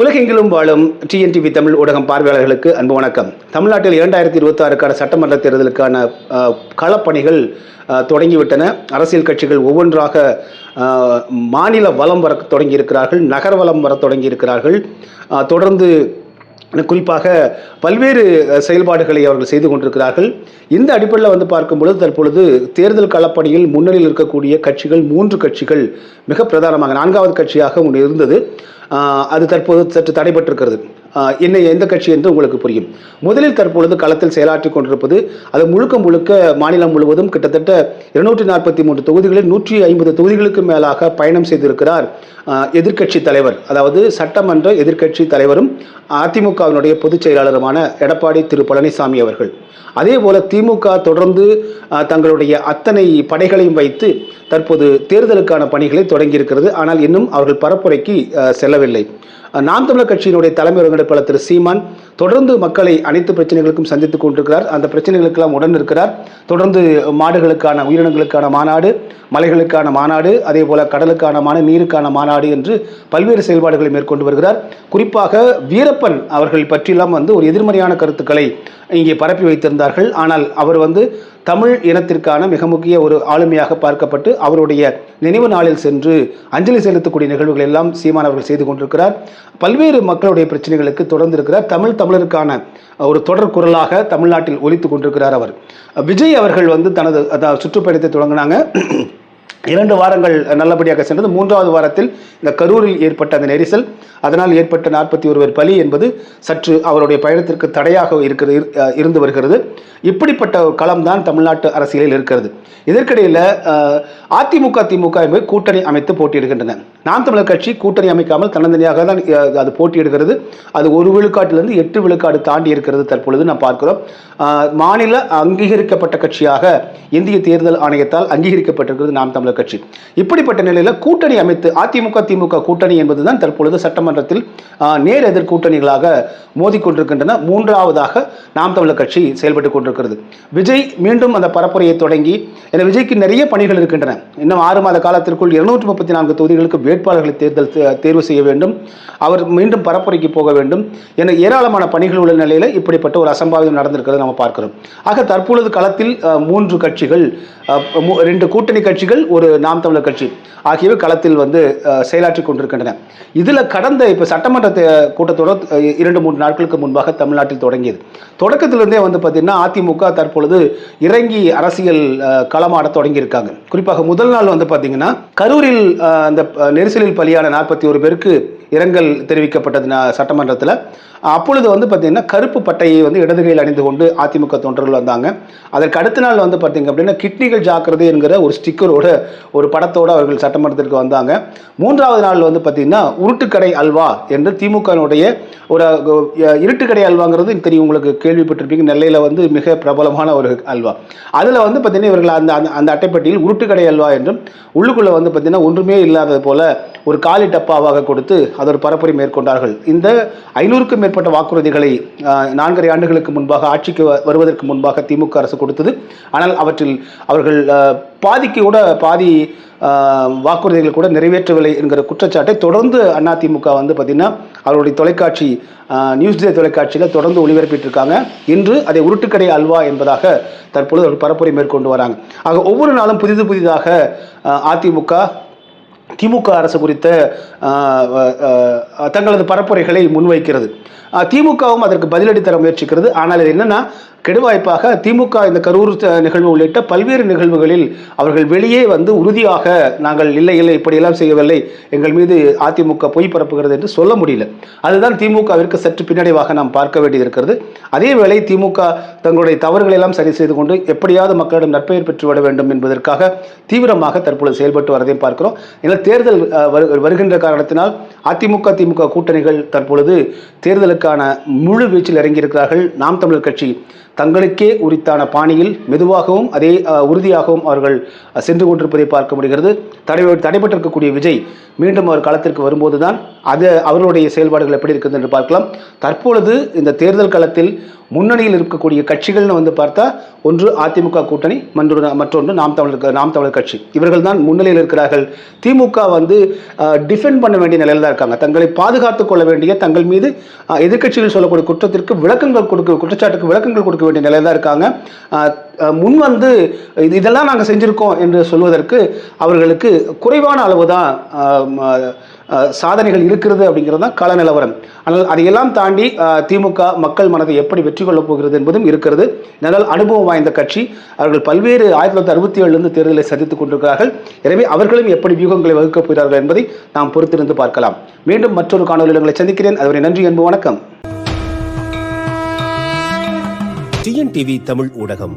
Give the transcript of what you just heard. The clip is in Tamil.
உலகெங்கிலும் வாழும் டிஎன்டிவி தமிழ் ஊடகம் பார்வையாளர்களுக்கு அன்பு வணக்கம். தமிழ்நாட்டில் இரண்டாயிரத்தி இருபத்தி ஆறுக்கான சட்டமன்ற தேர்தலுக்கான களப்பணிகள் தொடங்கிவிட்டன. அரசியல் கட்சிகள் ஒவ்வொன்றாக மாநில வலம் வர தொடங்கியிருக்கிறார்கள் நகர வலம் வர தொடங்கியிருக்கிறார்கள். தொடர்ந்து குறிப்பாக பல்வேறு செயல்பாடுகளை அவர்கள் செய்து கொண்டிருக்கிறார்கள். இந்த அடிப்படையில் வந்து பார்க்கும்பொழுது தற்பொழுது தேர்தல் களப்பணியில் முன்னணியில் இருக்கக்கூடிய கட்சிகள் மூன்று கட்சிகள் மிக பிரதானமாக நான்காவது கட்சியாக ஒன்று இருந்தது. அது தற்போது சற்று தடைபட்டிருக்கிறது. என்ன எந்த கட்சி என்று உங்களுக்கு புரியும். முதலில் தற்பொழுது களத்தில் செயலாற்றி கொண்டிருப்பது அது முழுக்க முழுக்க மாநிலம் முழுவதும் கிட்டத்தட்ட இருநூற்றி நாற்பத்தி மூன்று தொகுதிகளில் நூற்றி ஐம்பது தொகுதிகளுக்கு மேலாக பயணம் செய்திருக்கிறார் எதிர்க்கட்சி தலைவர். அதாவது சட்டமன்ற எதிர்க்கட்சி தலைவரும் அதிமுகவினுடைய பொதுச் செயலாளருமான எடப்பாடி திரு. பழனிசாமி அவர்கள். அதே போல திமுக தொடர்ந்து தங்களுடைய அத்தனை படைகளையும் வைத்து தற்போது தேர்தலுக்கான பணிகளை தொடங்கியிருக்கிறது. ஆனால் இன்னும் அவர்கள் பரப்புரைக்கு செல்லவில்லை. நாம் தமிழர் கட்சியினுடைய தலைமை ஒருங்கிணைப்பாளர் திரு சீமான் தொடர்ந்து மக்களை அனைத்து பிரச்சனைகளுக்கும் சந்தித்துக் கொண்டிருக்கிறார். அந்த பிரச்சனைகளுக்கெல்லாம் உடன் இருக்கிறார். தொடர்ந்து மாடுகளுக்கான உயிரினங்களுக்கான மாநாடு மலைகளுக்கான மாநாடு அதே போல கடலுக்கான மாநாடு நீருக்கான மாநாடு என்று பல்வேறு செயல்பாடுகளை மேற்கொண்டு வருகிறார். குறிப்பாக வீரப்பன் அவர்கள் பற்றியெல்லாம் வந்து ஒரு எதிர்மறையான கருத்துக்களை இங்கே பரப்பி வைத்திருந்தார்கள். ஆனால் அவர் வந்து தமிழ் இனத்திற்கான மிக முக்கிய ஒரு ஆளுமையாக பார்க்கப்பட்டு அவருடைய நினைவு நாளில் சென்று அஞ்சலி செலுத்தக்கூடிய நிகழ்வுகள் எல்லாம் சீமான் அவர்கள் செய்து கொண்டிருக்கிறார். பல்வேறு மக்களுடைய பிரச்சனைகளுக்கு தொடர்ந்து இருக்கிறார் தமிழ் தமிழருக்கான ஒரு தொடர் குரலாக தமிழ்நாட்டில் ஒலித்துக் கொண்டிருக்கிறார் அவர். விஜய் அவர்கள் வந்து தனது அதாவது சுற்றுப்பயணத்தை தொடங்கினாங்க. இரண்டு வாரங்கள் நல்லபடியாக சென்றது. மூன்றாவது வாரத்தில் இந்த கரூரில் ஏற்பட்ட அந்த நெரிசல் அதனால் ஏற்பட்ட நாற்பத்தி ஒருவர் பலி என்பது சற்று அவருடைய பயணத்திற்கு தடையாக இருக்கிறது இரு- இருந்து வருகிறது. இப்படிப்பட்ட ஒரு களம்தான் தமிழ்நாட்டு அரசியலில் இருக்கிறது. இதற்கிடையில் அதிமுக திமுக என்பது கூட்டணி அமைத்து போட்டியிடுகின்றன. நாம் தமிழர் கட்சி கூட்டணி அமைக்காமல் தன்னந்தனியாக தான் அது போட்டியிடுகிறது. அது ஒரு விழுக்காட்டிலிருந்து எட்டு விழுக்காடு தாண்டி இருக்கிறது தற்பொழுது நாம் பார்க்கிறோம். மாநில அங்கீகரிக்கப்பட்ட கட்சியாக இந்திய தேர்தல் ஆணையத்தால் அங்கீகரிக்கப்பட்டிருக்கிறது நாம் தமிழர் கட்சி இப்படிப்பட்ட நிலையில் கூட்டணி அமைத்து அதிமுக திமுக கூட்டணி என்பதுதான் தற்பொழுது சட்டமன்றத்தில் நேர் எதிர் கூட்டணிகளாக மோதிக்கொண்டிருக்கின்றன மூன்றாவதாக நாம் தமிழர் கட்சி செயல்பட்டு கொண்டிருக்கிறது. விஜய் மீண்டும் அந்த பரப்புரையை தொடங்கி என விஜய்க்கு நிறைய பணிகள் இருக்கின்றன. இன்னும் ஆறு மாத காலத்திற்குள் இருநூற்றி முப்பத்தி நான்கு தொகுதிகளுக்கு வேட்பாளர்களை தேர்தல் தேர்வு செய்ய வேண்டும். அவர் மீண்டும் பரப்புரைக்கு போக வேண்டும். என ஏராளமான பணிகள் உள்ள நிலையில் இப்படிப்பட்ட ஒரு அசம்பாவிதம் நடந்திருக்கிறது நம்ம பார்க்கிறோம். ஆக தற்பொழுது களத்தில் மூன்று கட்சிகள் ரெண்டு கூட்டணி கட்சிகள் ஒரு நாம் தமிழர் கட்சி ஆகியவை களத்தில் வந்து செயலாற்றி கொண்டிருக்கின்றன. இதில் கடந்த இப்போ சட்டமன்ற கூட்டத்தொடர் இரண்டு மூன்று நாட்களுக்கு முன்பாக தமிழ்நாட்டில் தொடங்கியது. தொடக்கத்திலிருந்தே வந்து பார்த்தீங்கன்னா அதிமுக தற்பொழுது இறங்கி அரசியல் களமாட தொடங்கியிருக்காங்க. குறிப்பாக முதல் நாள் வந்து பார்த்தீங்கன்னா கரூரில் அந்த நெரிசலில் பலியான நாற்பத்தி ஒரு பேருக்கு இரங்கல் தெரிவிக்கப்பட்டது சட்டமன்றத்தில். அப்பொழுது வந்து பார்த்திங்கன்னா கருப்பு பட்டையை வந்து இடது கையில் அணிந்து கொண்டு அதிமுக தொண்டர்கள் வந்தாங்க. அதற்கு அடுத்த நாள் வந்து பார்த்தீங்க அப்படின்னா கிட்னிகள் ஜாக்கிரதை என்கிற ஒரு ஸ்டிக்கரோட ஒரு படத்தோடு அவர்கள் சட்டமன்றத்திற்கு வந்தாங்க. மூன்றாவது நாள் வந்து பார்த்திங்கன்னா உருட்டுக்கடை அல்வா என்று திமுகனுடைய ஒரு இருட்டுக்கடை அல்வாங்கிறது தெரியும் உங்களுக்கு கேள்விப்பட்டிருப்பீங்க. நெல்லையில் வந்து மிக பிரபலமான ஒரு அல்வா. அதில் வந்து பார்த்தீங்கன்னா இவர்கள் அந்த அந்த- அந்த அட்டைப்பட்டியில் உருட்டுக்கடை அல்வா என்றும் உள்ளுக்குள்ளே வந்து பார்த்திங்கன்னா ஒன்றுமே இல்லாதது போல ஒரு காலி டப்பாவாக கொடுத்து அது ஒரு பரப்புரை மேற்கொண்டார்கள். இந்த ஐநூறுக்கும் மேற்பட்ட வாக்குறுதிகளை நான்கரை ஆண்டுகளுக்கு முன்பாக ஆட்சிக்கு வருவதற்கு முன்பாக திமுக அரசு கொடுத்தது. ஆனால் அவற்றில் அவர்கள் பாதிக்கு கூட பாதி வாக்குறுதிகள் கூட நிறைவேற்றவில்லை என்கிற குற்றச்சாட்டை தொடர்ந்து அதிமுக வந்து பார்த்திங்கன்னா அவருடைய தொலைக்காட்சி நியூஸ் டே தொலைக்காட்சியில் தொடர்ந்து ஒளிபரப்பிட்டிருக்காங்க. இன்று அதை உருட்டுக்கடை அல்வா என்பதாக தற்பொழுது ஒரு பரப்புரை மேற்கொண்டு வராங்க. ஆக ஒவ்வொரு நாளும் புதிது புதிதாக அதிமுக திமுக அரசு குறித்த தங்களது பரப்புரைகளை முன்வைக்கிறது. திமுகவும் அதற்கு பதிலடி தர முயற்சிக்கிறது. ஆனால் இது என்னன்னா கெடுவாய்ப்பாக திமுக இந்த கரூர் நிகழ்வு உள்ளிட்ட பல்வேறு நிகழ்வுகளில் அவர்கள் வெளியே வந்து உறுதியாக நாங்கள் இல்லை இல்லை இப்படியெல்லாம் செய்யவில்லை எங்கள் மீது அதிமுக பொய் பரப்புகிறது என்று சொல்ல முடியல. அதுதான் திமுகவிற்கு சற்று பின்னடைவாக நாம் பார்க்க வேண்டியது இருக்கிறது அதே வேளை திமுக தங்களுடைய தவறுகளை எல்லாம் சரி செய்து கொண்டு எப்படியாவது மக்களிடம் நற்பெயர் பெற்றுவிட வேண்டும் என்பதற்காக தீவிரமாக தற்பொழுது செயல்பட்டு வரதையும் பார்க்கிறோம். ஏன்னா தேர்தல் வருகின்ற காரணத்தினால் அதிமுக திமுக கூட்டணிகள் தற்பொழுது தேர்தலுக்கான முழு வீச்சில் இறங்கியிருக்கிறார்கள். நாம் தமிழர் கட்சி தங்களுக்கே உரித்தான பாணியில் மெதுவாகவும் அதே உறுதியாகவும் அவர்கள் சென்று கொண்டிருப்பதை பார்க்க முடிகிறது. தடை தடைபட்டிருக்கக்கூடிய விஜய் மீண்டும் அவர் களத்திற்கு வரும்போது தான் அது அவர்களுடைய செயல்பாடுகள் எப்படி இருக்குது என்று பார்க்கலாம். தற்பொழுது இந்த தேர்தல் களத்தில் முன்னணியில் இருக்கக்கூடிய கட்சிகள்னு வந்து பார்த்தா ஒன்று அதிமுக கூட்டணி மற்றொன்று மற்றொன்று நாம் தமிழர் நாம் தமிழர் கட்சி. இவர்கள் தான் முன்னிலையில் இருக்கிறார்கள். திமுக வந்து டிஃபெண்ட் பண்ண வேண்டிய நிலையில் தான் இருக்காங்க. தங்களை பாதுகாத்து கொள்ள வேண்டிய தங்கள் மீது எதிர்கட்சிகள் எதிர்க்கட்சிகள் சொல்லக்கூடிய குற்றத்திற்கு விளக்கங்கள் கொடுக்க குற்றச்சாட்டுக்கு விளக்கங்கள் கொடுக்க வேண்டிய நிலையில் தான் இருக்காங்க. முன் வந்து இது இதெல்லாம் நாங்கள் செஞ்சுருக்கோம் என்று சொல்வதற்கு அவர்களுக்கு குறைவான அளவு தான் சாதனைகள் இருக்கிறது அப்படிங்கிறது தான் கள நிலவரம். ஆனால் அதையெல்லாம் தாண்டி திமுக மக்கள் மனதை எப்படி வெற்றி கொள்ளப் போகிறது என்பதும் இருக்கிறது. நல்ல அனுபவம் வாய்ந்த கட்சி அவர்கள் பல்வேறு ஆயிரத்தி தொள்ளாயிரத்தி அறுபத்தி ஏழுலேருந்து தேர்தலை சந்தித்துக் கொண்டிருக்கிறார்கள். எனவே அவர்களும் எப்படி வியூகங்களை வகுக்கப் போகிறார்கள் என்பதை நாம் பொறுத்திருந்து பார்க்கலாம். மீண்டும் மற்றொரு காணொலியில் சந்திக்கிறேன். அதுவரை நன்றி என்பது வணக்கம். டிஎன்டிவி தமிழ் ஊடகம்.